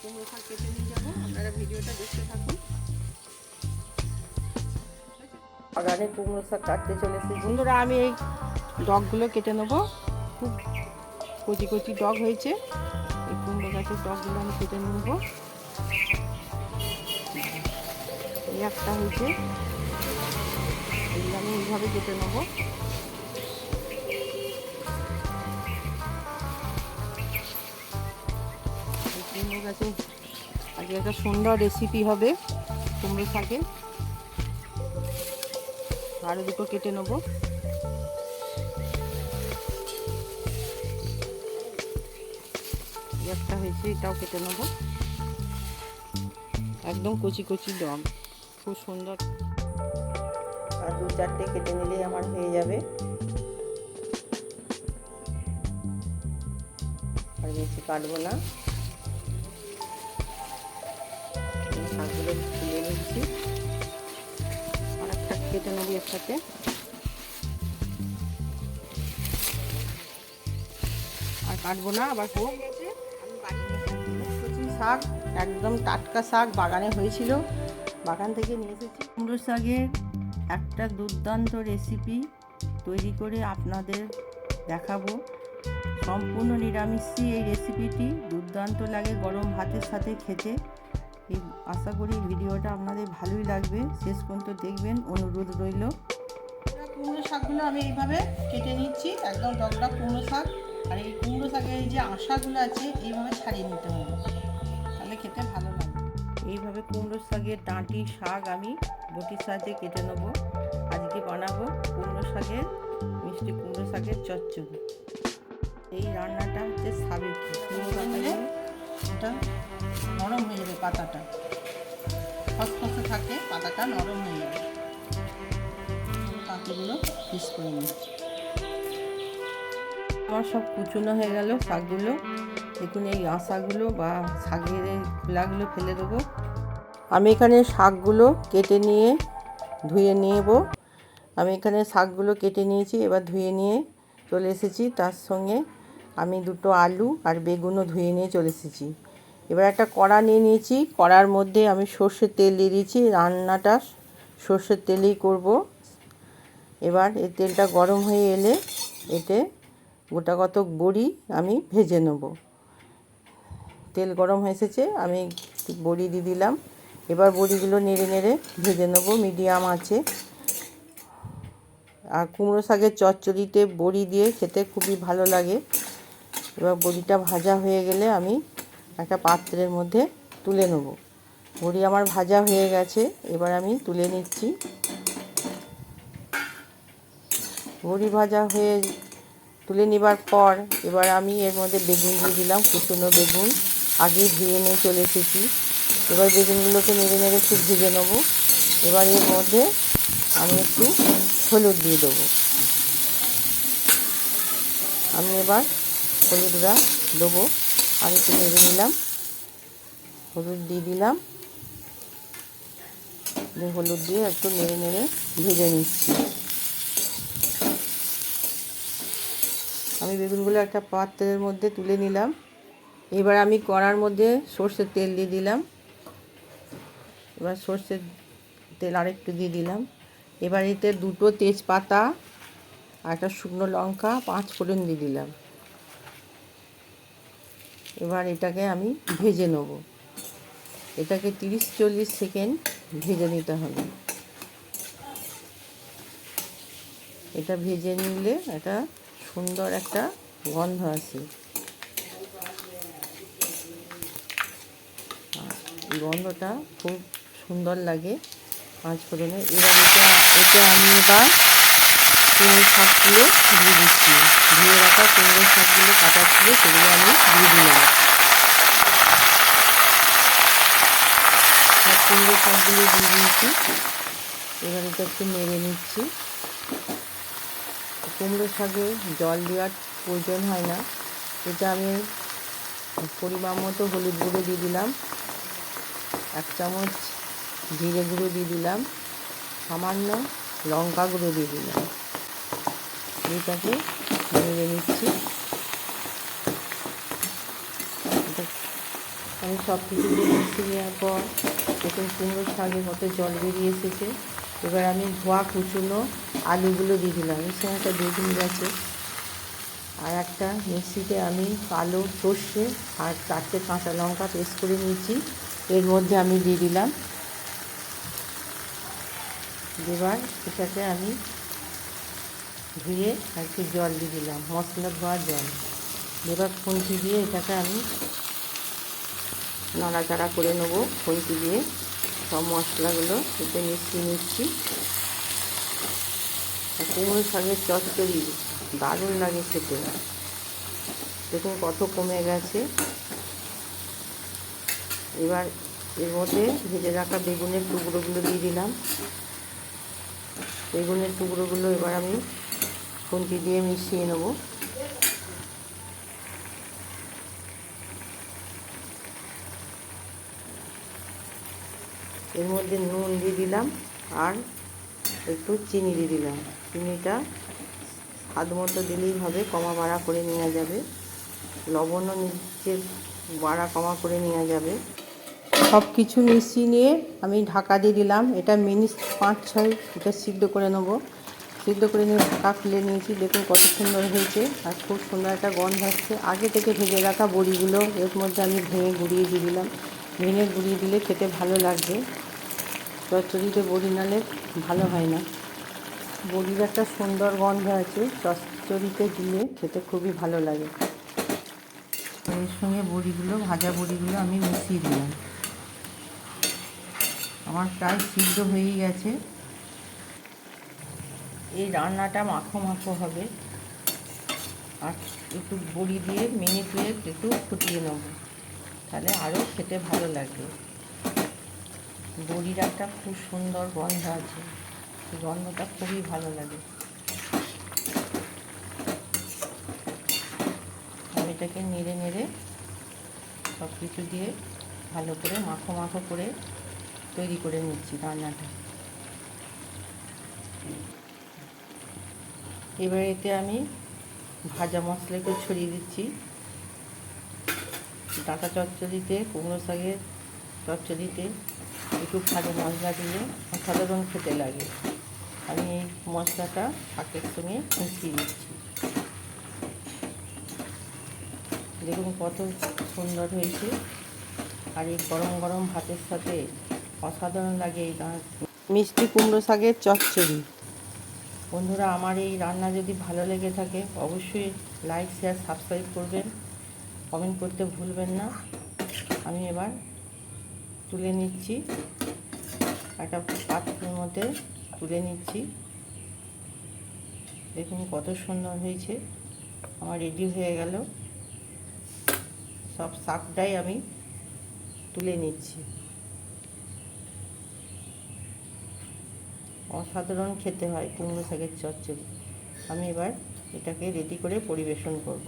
শাক কেটে নিয়ে যাব। আপনারা ভিডিওটা দেখতে থাকুন। বাগানে কুমড়ো শাক কাটতে চলেছে। বন্ধুরা, আমি এই ডগগুলো কেটে নেব। খুব কচি কচি ডগ হয়েছে। এই কুমড়ো গাছের ডগগুলো আমি কেটে নেব। এই একটা হয়েছে। আমি এইভাবে কেটে নেব। কুমড়ো গাছে আজকে একটা সুন্দর রেসিপি হবে, কুমড়ো শাকের আরও দুটো কেটে নেব। একটা হয়েছে, এটাও কেটে নেব। একদম কচি কচি ডগ খুব সুন্দর। আর দু চারটে কেটে নিলেই আমার হয়ে যাবে। আর বেশি কাটবো না। নিচ্ছি আর একটা কেটে নেব এর সাথে আর কাটবো না আবার হোক শাক একদম টাটকা শাক বাগানে হয়েছিল। বাগান থেকে নিয়ে এসেছি। কুমড়ো শাকের একটা দুর্দান্ত রেসিপি তৈরি করে আপনাদের দেখাবো। সম্পূর্ণ নিরামিষই এই রেসিপিটি দুর্দান্ত লাগে গরম ভাতের সাথে খেতে। এই আশা করি ভিডিওটা আপনাদের ভালোই লাগবে। শেষ পর্যন্ত দেখবেন অনুরোধ রইল। কুমড়ো শাকগুলো আমি এইভাবে কেটে নিচ্ছি একদম ডগরা কুমড়ো শাক। আর এই কুমড়ো শাকের এই যে আঁশাগুলো আছে এইভাবে ছাড়িয়ে নিতে হবে। তাহলে খেতে ভালো লাগে। এইভাবে কুমড়ো শাকের ডাঁটি শাক আমি বটির সাহায্যে কেটে নেব। আজকে বানাবো কুমড়ো শাকের মিষ্টি কুমড়ো শাকের চচ্চড়ি। এই রান্নাটা হচ্ছে সাবেক কুমড়ো শাকের এটা নরম হয়ে যাবে পাতাটা। খসখসে থাকে, পাতাটা নরম হয়ে যাবে। পাতাগুলো পিস করে নিচ্ছি। আমার সব কুচনো হয়ে গেল শাকগুলো। দেখুন এই আঁশাগুলো বা শাকের এই খোলাগুলো ফেলে দেবো। আমি এখানে শাকগুলো কেটে নিয়ে ধুয়ে নেব। আমি এখানে শাকগুলো কেটে নিয়েছি, এবার ধুয়ে নিয়ে চলে এসেছি তার সঙ্গে আমি দুটো আলু আর বেগুনও ধুয়ে নিয়ে চলে এসেছি। এবার একটা কড়া নিয়ে নিয়েছি। কড়ার মধ্যে আমি সর্ষের তেল দিয়ে দিয়েছি। রান্নাটা সর্ষের তেলেই করব। এবার এই তেলটা গরম হয়ে এলে এতে গোটা কতক বড়ি আমি ভেজে নেব। তেল গরম হয়ে এসেছে, আমি বড়ি দিয়ে দিলাম। এবার বড়িগুলো নেড়ে নেড়ে ভেজে নেব। মিডিয়াম আছে। আর কুমড়ো শাকের চচ্চড়িতে বড়ি দিয়ে খেতে খুবই ভালো লাগে। এবার বড়িটা ভাজা হয়ে গেলে আমি একটা পাত্রের মধ্যে তুলে নেব। বড়ি আমার ভাজা হয়ে গেছে, এবার আমি তুলে নিচ্ছি। বড়ি ভাজা হয়ে তুলে নেবার পর এবার আমি এর মধ্যে বেগুন দিয়ে দিলাম কুচনো বেগুন। আগে ধুয়ে নিয়ে চলে এসেছি। এবার বেগুনগুলোকে নেড়ে নেড়ে একটু ভেজে নেব। এবার এর মধ্যে আমি একটু হলুদ দিয়ে দেবো। আমি এবার হলুদটা দেবো। আমি একটু নেড়ে নিলাম। হলুদ দিয়ে দিলাম। হলুদ দিয়ে একটু নেড়ে নেড়ে ভেজে নিচ্ছি। আমি বেগুনগুলো একটা পাত্রের মধ্যে তুলে নিলাম। এবার আমি কড়ার মধ্যে সর্ষের তেল দিয়ে দিলাম। এবার সর্ষের তেল আরেকটু দিয়ে দিলাম। এবার এতে দুটো তেজপাতা আর একটা শুকনো লঙ্কা, পাঁচ ফোড়ন দিয়ে দিলাম। এবার এটাকে আমি ভেজে নেব। এটাকে তিরিশ চল্লিশ সেকেন্ড ভেজে নিতে হবে। এটা ভেজে নিলে এটা সুন্দর একটা গন্ধ আছে গন্ধটা খুব সুন্দর লাগে। পাঁচ ফোড়নে এবার এটা আমি এবার কুমড়ো শাকগুলো দিয়ে দিচ্ছি। ধুয়ে রাখা কুমড়ো শাকগুলো কাটা ছিল সেগুলো আমি দিয়ে দিলাম। সব কুমড়ো শাকগুলো দিয়ে দিয়েছি। এবার এটা একটু নেড়ে নিচ্ছি। কুমড়ো শাকে জল দেওয়ার প্রয়োজন হয় না। এটা আমি পরিমাণ মতো হলুদ গুঁড়ো দিয়ে দিলাম। এক চামচ জিরে গুঁড়ো দিয়ে দিলাম। সামান্য লঙ্কা গুঁড়ো দিয়ে দিলাম। এটাকে নেড়ে নিচ্ছি। আমি সব কিছু দিয়ে মিশিয়ে নেওয়ার পর দেখুন কুমড়োর শাকে কত জল বেরিয়ে এসেছে। এবার আমি ধোয়া কুচুনো আলুগুলো দিয়ে দিলাম। এর সঙ্গে একটা বেগুন গেছে। আর একটা মিক্সিতে আমি কালো সর্ষে আর চারটে কাঁচা লঙ্কা পেস্ট করে নিয়েছি। এর মধ্যে আমি দিয়ে দিলাম। এবার এটাকে আমি ধুয়ে আর একটু জল দিয়ে দিলাম, মশলা ধোয়া জল। এবার খুন্তি দিয়ে এটাকে আমি নাড়াচাড়া করে নেব, খুন্তি দিয়ে সব মশলাগুলো এতে নিচ্ছি। আর কুমড়ো শাকের চচ্চড়ি, দারুণ লাগে খেতে। দেখুন কত কমে গেছে। এবার এর মধ্যে ভেজে রাখা বেগুনের টুকরোগুলো দিয়ে দিলাম। বেগুনের টুকরোগুলো এবার আমি খুন্তি দিয়ে মিশিয়ে নেব। এর মধ্যে নুন দিয়ে দিলাম আর একটু চিনি দিয়ে দিলাম। চিনিটা স্বাদ মতো দিলেই হবে, কমা বাড়া করে নেওয়া যাবে। লবণও নিচে বাড়া কমা করে নেওয়া যাবে। সব কিছু মিশিয়ে নিয়ে আমি ঢাকা দিয়ে দিলাম। এটা মিনিট পাঁচ ছয় এটা সিদ্ধ করে নেব। সিদ্ধ করে নিয়ে ঢাকা খুলে নিয়েছি। দেখুন কত সুন্দর হয়েছে আর খুব সুন্দর একটা গন্ধ আসছে। আগে থেকে ভেজে রাখা বড়িগুলো, এর মধ্যে আমি ভেঙে গুঁড়িয়ে দিয়ে দিলাম। ভেঙে গুঁড়িয়ে দিলে খেতে ভালো লাগবে। চচ্চড়িতে বড়ি নালে ভালো হয় না। বড়ির একটা সুন্দর গন্ধ আছে, চচ্চড়িতে দিলে খেতে খুবই ভালো লাগে। এর সঙ্গে বড়িগুলো, ভাজা বড়িগুলো আমি মিশিয়ে দিলাম। আমার প্রায় সিদ্ধ হয়েই গেছে। এই রান্নাটা মাখো মাখো হবে। আর একটু বড়ি দিয়ে মিনিট দুয়েক একটু ফুটিয়ে নেব। তাহলে আরও খেতে ভালো লাগবে। বড়ির একটা খুব সুন্দর গন্ধ আছে। সেই গন্ধটা খুবই ভালো লাগে। আমি এটাকে নেড়ে নেড়ে সব কিছু দিয়ে ভালো করে মাখো মাখো করে তৈরি করে নিচ্ছি রান্নাটা। এবার এতে আমি ভাজা মশলা একটু ছড়িয়ে দিচ্ছি। ডাঁটা চচ্চড়িতে, কুমড়ো শাকের চচ্চড়িতে একটু ভাজা মশলা দিলে অসাধারণ খেতে লাগে। আমি এই মশলাটা শাকের সঙ্গে মিশিয়ে দিচ্ছি। দেখুন কত সুন্দর হয়েছে। আর এই গরম গরম ভাতের সাথে অসাধারণ লাগে এই মিষ্টি কুমড়ো শাকের চচ্চড়ি। বন্ধুরা, আমার এই রান্না যদি ভালো লেগে থাকে, অবশ্যই লাইক শেয়ার সাবস্ক্রাইব করবেন। কমেন্ট করতে ভুলবেন না। আমি এবার তুলে নিচ্ছি। একটা পাত্রের মধ্যে তুলে নিচ্ছি। দেখুন কত সুন্দর হয়েছে। আমার রেডি হয়ে গেল। সব শাকটাই আমি তুলে নিচ্ছি। অসাধারণ খেতে হয় কুমড়ো শাকের চচ্চড়ি। আমি এবার এটাকে রেডি করে পরিবেশন করব।